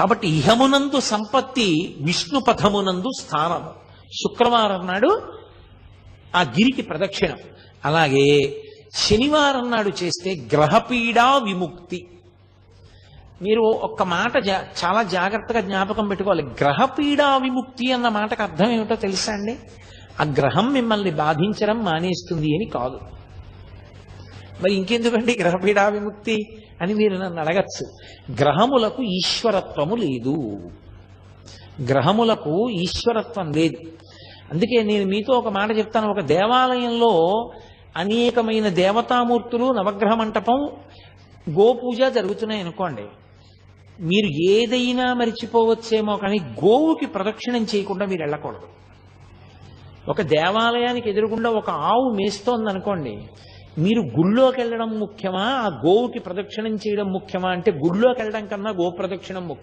కాబట్టి ఇహమునందు సంపత్తి విష్ణు పథమునందు స్థానము శుక్రవారం నాడు ఆ గిరికి ప్రదక్షిణం. అలాగే శనివారం నాడు చేస్తే గ్రహపీడా విముక్తి. మీరు ఒక్క మాట జా- చాలా జాగ్రత్తగా జ్ఞాపకం పెట్టుకోవాలి. గ్రహపీడా విముక్తి అన్న మాటకు అర్థం ఏమిటో తెలుసా అండి? ఆ గ్రహం మిమ్మల్ని బాధించడం మానేస్తుంది అని కాదు. మరి ఇంకెందుకండి గ్రహపీడా విముక్తి అని మీరు నన్ను అడగచ్చు. గ్రహములకు ఈశ్వరత్వము లేదు. గ్రహములకు ఈశ్వరత్వం లేదు. అందుకే నేను మీతో ఒక మాట చెప్తాను. ఒక దేవాలయంలో అనేకమైన దేవతామూర్తులు నవగ్రహ మంటపం గోపూజ జరుగుతున్నాయి అనుకోండి. మీరు ఏదైనా మరిచిపోవచ్చేమో కానీ గోవుకి ప్రదక్షిణం చేయకుండా మీరు వెళ్ళకూడదు. ఒక దేవాలయానికి ఎదురుగుండా ఒక ఆవు మేస్తోంది అనుకోండి మీరు గుళ్ళోకి వెళ్ళడం ముఖ్యమా? ఆ గోవుకి ప్రదక్షిణం చేయడం ముఖ్యమా? అంటే గుళ్ళోకి వెళ్ళడం కన్నా గో ప్రదక్షిణం ముఖ్యం.